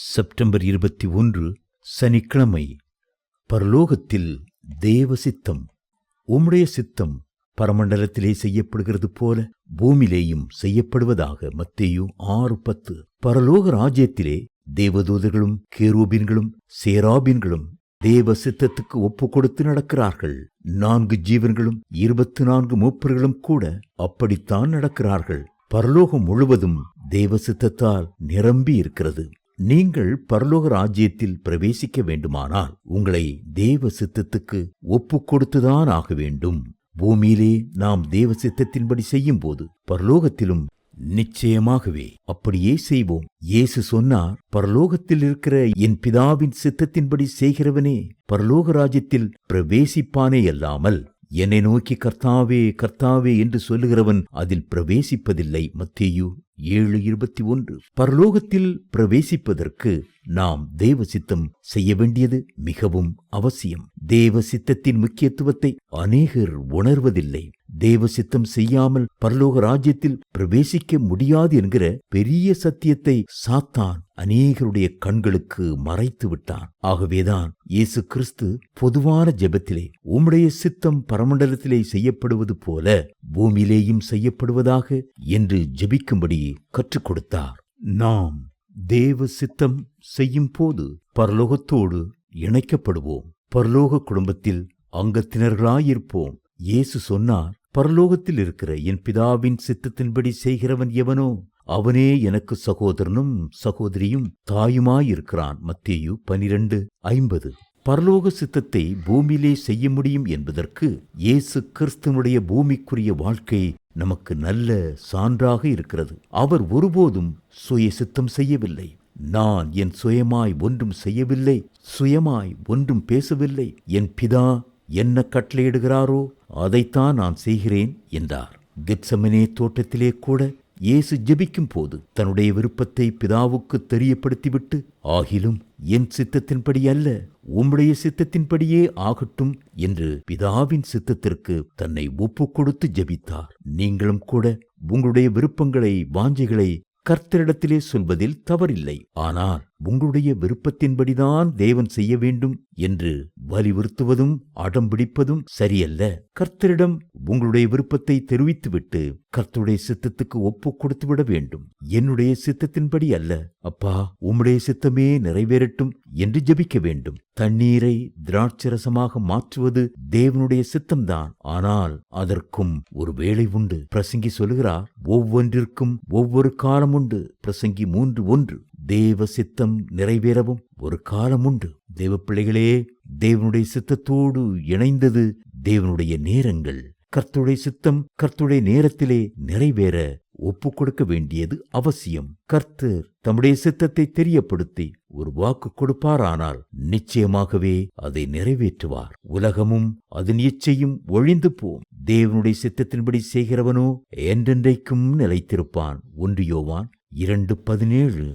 September இருபத்தி ஒன்று சனிக்கிழமை. பரலோகத்தில் தேவ சித்தம் உம்முடைய சித்தம் பரமண்டலத்திலே செய்யப்படுகிறது போல பூமியிலேயும் செய்யப்படுவதாக மத்தேயு ஆறு பத்து. பரலோக ராஜ்யத்திலே தேவதூதர்களும் கேரூபின்களும் சேராபின்களும் தேவ சித்தத்துக்கு ஒப்பு கொடுத்து நடக்கிறார்கள். நான்கு ஜீவன்களும் இருபத்தி நான்கு மூப்பர்களும் கூட அப்படித்தான் நடக்கிறார்கள். பரலோகம் முழுவதும் தேவ சித்தத்தால் நிரம்பி இருக்கிறது நீங்கள் பரலோக ராஜ்யத்தில் பிரவேசிக்க வேண்டுமானால் உங்களை தேவ சித்தத்துக்கு ஒப்பு கொடுத்துதான் ஆக வேண்டும். பூமியிலே நாம் தேவ சித்தத்தின்படி செய்யும்போது பரலோகத்திலும் நிச்சயமாகவே அப்படியே செய்வோம். இயேசு சொன்னார் பரலோகத்தில் இருக்கிற என் பிதாவின் சித்தத்தின்படி செய்கிறவனே பரலோக ராஜ்யத்தில் பிரவேசிப்பானே அல்லாமல் என்னை நோக்கி கர்த்தாவே கர்த்தாவே என்று சொல்லுகிறவன் அதில் பிரவேசிப்பதில்லை. மத்தேயு ஏழு இருபத்தி ஒன்று. பரலோகத்தில் பிரவேசிப்பதற்கு நாம் தேவ சித்தம் செய்ய வேண்டியது மிகவும் அவசியம். தேவ சித்தத்தின் முக்கியத்துவத்தை அநேகர் உணர்வதில்லை. தேவ சித்தம் செய்யாமல் பரலோக ராஜ்யத்தில் பிரவேசிக்க முடியாது என்கிற பெரிய சத்தியத்தை சாத்தான் அநேகருடைய கண்களுக்கு மறைத்து விட்டான். ஆகவேதான் இயேசு கிறிஸ்து பொதுவான ஜெபத்திலே உம்முடைய சித்தம் பரமண்டலத்திலே செய்யப்படுவது போல பூமியிலேயும் செய்யப்படுவதாக என்று ஜெபிக்கும்படி கற்றுக் கொடுத்தார். நாம் தேவ சித்தம் செய்யும் போது பரலோகத்தோடு இணைக்கப்படுவோம். பரலோக குடும்பத்தில் அங்கத்தினர்களாயிருப்போம். இயேசு சொன்னார் பரலோகத்தில் இருக்கிற என் பிதாவின் சித்தத்தின்படி செய்கிறவன் எவனோ அவனே எனக்கு சகோதரனும் சகோதரியும் தாயுமாயிருக்கிறான். மத்தியு பனிரெண்டு ஐம்பது. பரலோக சித்தத்தை பூமியிலே செய்ய முடியும் என்பதற்கு இயேசு கிறிஸ்தனுடைய பூமிக்குரிய வாழ்க்கை நமக்கு நல்ல சான்றாக இருக்கிறது. அவர் ஒருபோதும் சுய சித்தம் செய்யவில்லை. நான் என் சுயமாய் ஒன்றும் செய்யவில்லை சுயமாய் ஒன்றும் பேசவில்லை. என் பிதா என்ன கட்டளையிடுகிறாரோ அதைத்தான் நான் செய்கிறேன் என்றார். கெப்சமனே தோட்டத்திலே கூட இயேசு ஜெபிக்கும் போது தன்னுடைய விருப்பத்தை பிதாவுக்கு தெரியப்படுத்திவிட்டு ஆகிலும் என் சித்தத்தின்படி அல்ல உம்முடைய சித்தத்தின்படியே ஆகட்டும் என்று பிதாவின் சித்தத்திற்கு தன்னை ஒப்பு கொடுத்து ஜெபித்தார். நீங்களும் கூட உங்களுடைய விருப்பங்களை வாஞ்சைகளை கர்த்தரிடத்திலே சொல்வதில் தவறில்லை. ஆனால் உங்களுடைய விருப்பத்தின்படிதான் தேவன் செய்ய வேண்டும் என்று வலியுறுத்துவதும் அடம்பிடிப்பதும் சரியல்ல. கர்த்தரிடம் உங்களுடைய விருப்பத்தை தெரிவித்துவிட்டு கர்த்தருடைய சித்தத்துக்கு ஒப்பு கொடுத்து விட வேண்டும். என்னுடைய சித்தத்தின்படி அல்ல. அப்பா உம்முடைய சித்தமே நிறைவேறட்டும் என்று ஜெபிக்க வேண்டும். தண்ணீரை திராட்சரசமாக மாற்றுவது தேவனுடைய சித்தம்தான். ஆனால் அதற்கும் ஒரு வேலை உண்டு. பிரசங்கி சொல்கிறார் ஒவ்வொன்றிற்கும் ஒவ்வொரு காலம் உண்டு. பிரசங்கி மூன்று ஒன்று. தேவ சித்தம் நிறைவேறவும் ஒரு காலம் உண்டு தேவ பிள்ளைகளே தேவனுடைய சித்தத்தோடு இணைந்தது தேவனுடைய நேரங்கள். கர்த்துடைய சித்தம் கர்த்துடைய நேரத்திலே நிறைவேற ஒப்பு கொடுக்க வேண்டியது அவசியம். கர்த்தர் தம்முடைய சித்தத்தை தெரியப்படுத்தி ஒரு வாக்கு கொடுப்பாரானால் நிச்சயமாகவே அதை நிறைவேற்றுவார். உலகமும் அதன் இச்சையும் ஒழிந்து போம். தேவனுடைய சித்தத்தின்படி செய்கிறவனோ என்றென்றைக்கும் நிலைத்திருப்பான். ஒன்று யோவான் இரண்டு பதினேழு.